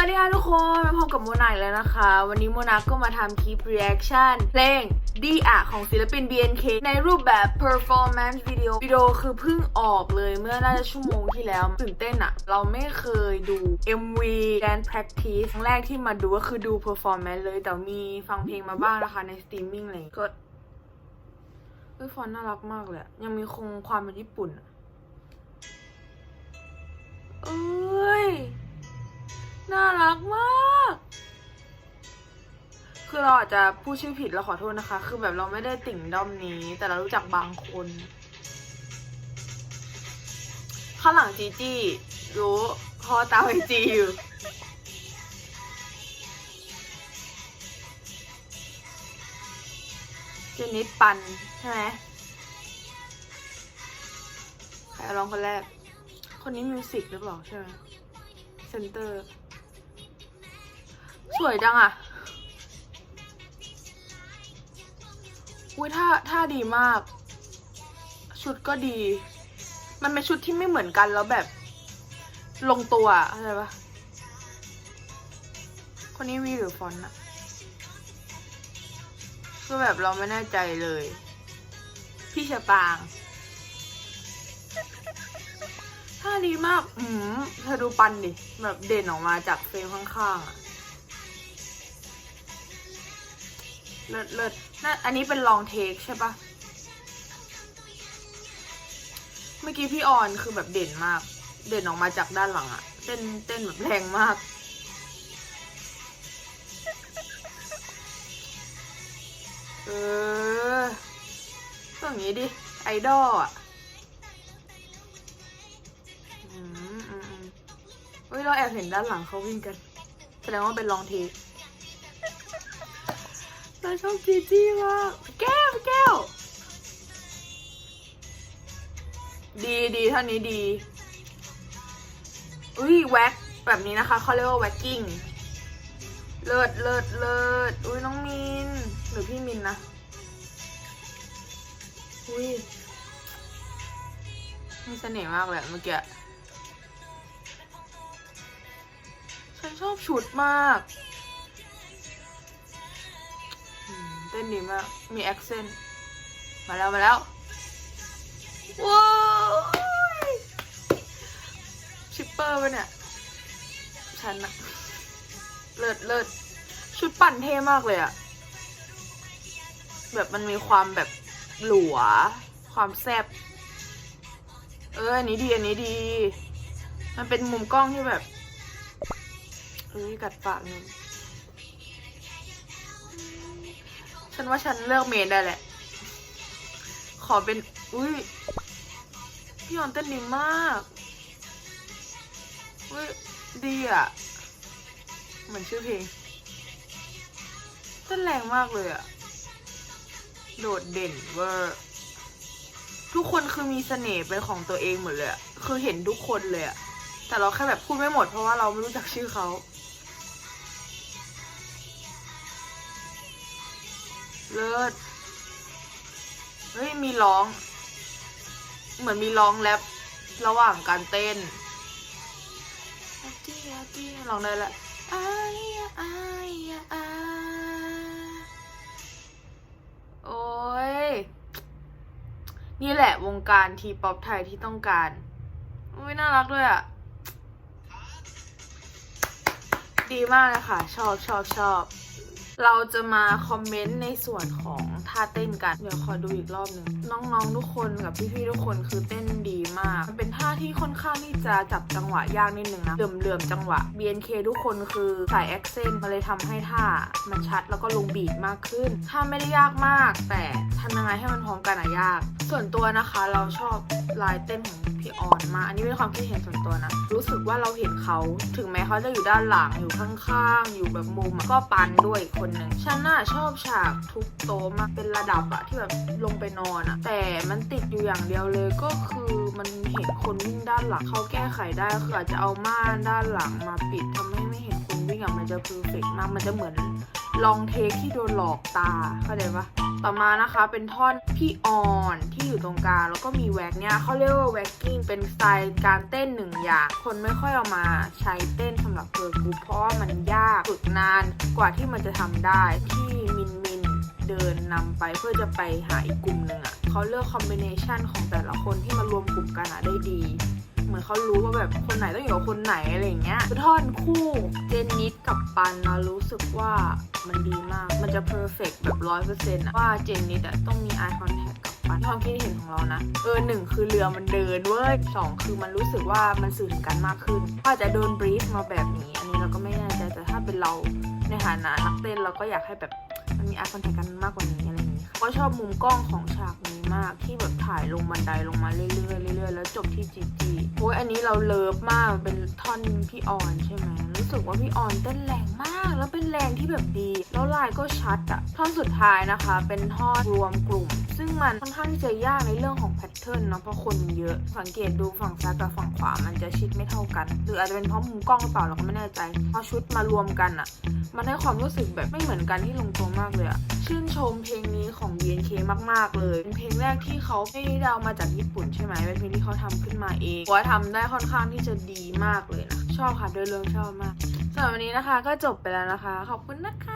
วัสดีค่ะทุกคนมาพบกับโมนาอีกแล้วนะคะ วันนี้โมนาก็มาทำคลิป reaction เพลงดีอะของศิลปิน BNK ในรูปแบบ performance video วิดีโอคือเพิ่งออกเลยเมื่อน่าจะชั่วโมงที่แล้ว ตื่นเต้นอะเราไม่เคยดู MV dance practice ครั้งแรกที่มาดูก็คือดู performance เลย แต่มีฟังเพลงมาบ้างนะคะใน streaming เลยก็เฮ้ยฟอนต์น่ารักมากเลยยังมีคงความเป็นญี่ปุ่นเอ้ย น่ารักมาก คือเราอาจจะพูดชื่อผิดเราขอโทษนะคะ คือแบบเราไม่ได้ติ่งด้อมนี้ แต่เรารู้จักบางคนข้างหลังจีจี้รู้พอตามไอจีอยู่เจนิดปันใช่ไหมใครร้องคนแรก คนนี้มิวสิกหรือเปล่าใช่ไหมเซนเตอร์ สวยจังอะอุ้ยท่าท่าดีมาก ชุดก็ดี มันเป็นชุดที่ไม่เหมือนกันแล้วแบบ ลงตัวอะเข้าใจปะคนนี้วีหรือฟอนอะคือแบบเราไม่แน่ใจเลย พี่ชะปางท่าดีมาก อืมเธอดูปันดิ แบบเด่นออกมาจากเฟรมข้างๆอะ เลิศเลิศน่าอันนี้เป็นลองเทคใช่ปะเมื่อกี้พี่ออนคือแบบเด่นมาก เด่นออกมาจากด้านหลังอะเต้นเต้นแบบแรงมาก เออต้องอย่างนี้ดิ ไอดอลอะอืมอืมอืมเฮ้ยเราแอบเห็นด้านหลังเขาวิ่งกัน แสดงว่าเป็นลองเทค เราชอบจีจี้มากแก้วแก้ว ดีดีเท่านี้ดี อุ้ยแว็กแบบนี้นะคะเขาเรียกว่าแว็กกิ้ง เลิศเลิศเลิศอุ้ยน้องมิน หรือพี่มินนะ อุ้ยมีเสน่ห์มากเลยเมื่อกี้ ฉันชอบชุดมาก ต้นดีมากมีแอคเซนต์มาแล้วมาแล้วว้าวชิปเปอร์ปะเนี่ยฉันอะเลิศเลิศชุดปั่นเท่มากเลยอะแบบมันมีความแบบหลัว ความแซบเอออันนี้ดีอันนี้ดี มันเป็นมุมกล้องที่แบบเอ้ยกัดปากหนึง ฉันว่าฉันเลือกเมนได้แหละ ขอเป็น อุ้ย พี่ออนเต้นดีมาก อุ้ย ดีอะ เหมือนชื่อเพลง เต้นแรงมากเลยอะ โดดเด่นเวอร์ทุกคนคือมีเสน่ห์เป็นของตัวเองหมดเลยอะคือเห็นทุกคนเลยอะแต่เราแค่แบบพูดไม่หมดเพราะว่าเราไม่รู้จักชื่อเขา เลิศเฮ้ยมีร้อง เหมือนมีร้องแรประหว่างการเต้นอาตี้อาตี้ร้องได้ละอายอะอายอะอาโอ้ยนี่แหละวงการทีป๊อปไทยที่ต้องการอุ้ยน่ารักด้วยอะ ดีมากเลยค่ะ ชอบชอบชอบ เราจะมาคอมเมนต์ในส่วนของท่าเต้นกัน เดี๋ยวขอดูอีกรอบหนึ่งน้องๆทุกคนกับพี่ๆทุกคนคือเต้นดีมาก มันเป็นท่าที่ค่อนข้างที่จะจับจังหวะยากนิดนึงนะเหลื่อมๆจังหวะ BNK ทุกคนคือใส่แอคเซนต์มาเลยทำให้ท่ามันชัดแล้วก็ลงบีทมากขึ้นท่าไม่ได้ยากมาก แต่ทำยังไงให้มันพร้อมกันอะยาก ส่วนตัวนะคะเราชอบลายเต้นของ พี่ออนมาก อันนี้เป็นความคิดเห็นส่วนตัวนะ รู้สึกว่าเราเห็นเขา ถึงแม้เขาจะอยู่ด้านหลัง อยู่ข้างๆ อยู่แบบมุมก็ปันด้วยอีกคนหนึ่งฉันน่ะชอบฉากทุกโต๊ะมากเป็นระดับอะที่แบบลงไปนอนอะแต่มันติดอยู่อย่างเดียวเลยก็คือมันเห็นคนวิ่งด้านหลังเขาแก้ไขได้คืออาจจะเอาม่านด้านหลังมาปิดทำให้ไม่เห็นคนวิ่งอะมันจะเพอร์เฟกมากมันจะเหมือนลองเทคที่โดนหลอกตาเข้าใจปะ ต่อมานะคะเป็นท่อนพี่ออนที่อยู่ตรงกลางแล้วก็มีแว็กเนี่ยเขาเรียกว่าแว็กกิ้งเป็นสไตล์การเต้นหนึ่งอย่างคนไม่ค่อยเอามาใช้เต้นสำหรับเกิร์ลกรุ๊ปเพราะว่ามันยากฝึกนานกว่าที่มันจะทำได้ที่มินมินเดินนำไปเพื่อจะไปหาอีกกลุ่มหนึ่งอะ่ะเขาเลือกคอมบิเนชันของแต่ละคนที่มารวมกลุ่มกันอะได้ดี เหมือนเขารู้ว่าแบบคนไหนต้องอยู่กับคนไหนอะไรอย่างเงี้ยท่อนคู่เจนนิดกับปันนะรู้สึกว่ามันดีมาก มันจะเพอร์เฟกแบบร้อยเปอร์เซ็นต์ว่าเจนนิดอะต้องมี eye contact กับปันความคิดเห็นของเรานะ เออหนึ่งคือเรือมันเดินเว้ยสองคือมันรู้สึกว่ามันสื่อถึงกันมากขึ้นก็อาจจะโดนบรีฟมาแบบนี้ อันนี้เราก็ไม่แน่ใจแต่ถ้าเป็นเราในฐานะนักเต้นเราก็อยากให้แบบมันมี eye contact กันมากกว่านี้ ก็ชอบมุมกล้องของฉากนี้มากที่แบบถ่ายลงบันไดลงมาเรื่อยๆเรื่อยๆแล้วจบที่จีจีโอ้ยอันนี้เราเลิฟมากเป็นท่อนพี่ออนใช่ไหมรู้สึกว่าพี่ออนเต้นแรงมาก แล้วเป็นแรงที่แบบดี แล้วลายก็ชัดอะท่อนสุดท้ายนะคะ เป็นท่อนรวมกลุ่ม ซึ่งมันค่อนข้างที่จะยากในเรื่องของแพทเทิร์นเนาะเพราะคนมันเยอะสังเกตดูฝั่งซ้ายกับฝั่งขวามันจะชิดไม่เท่ากัน หรืออาจจะเป็นเพราะมุมกล้องหรือเปล่าเราก็ไม่แน่ใจพอชุดมารวมกันอะมันให้ความรู้สึกแบบไม่เหมือนกันที่ลงตัวมากเลยอะ ชื่นชมเพลงนี้ของ BNK มาก ๆ เลย เป็นเพลงแรกที่เขาไม่ได้เอามาจากญี่ปุ่นใช่ไหมเป็นเพลงที่เขาทำขึ้นมาเองว่าทำได้ค่อนข้างที่จะดีมากเลยนะ ชอบค่ะโดยรวมชอบมากสำหรับวันนี้นะคะ ก็จบไปแล้วนะคะ ขอบคุณนะคะ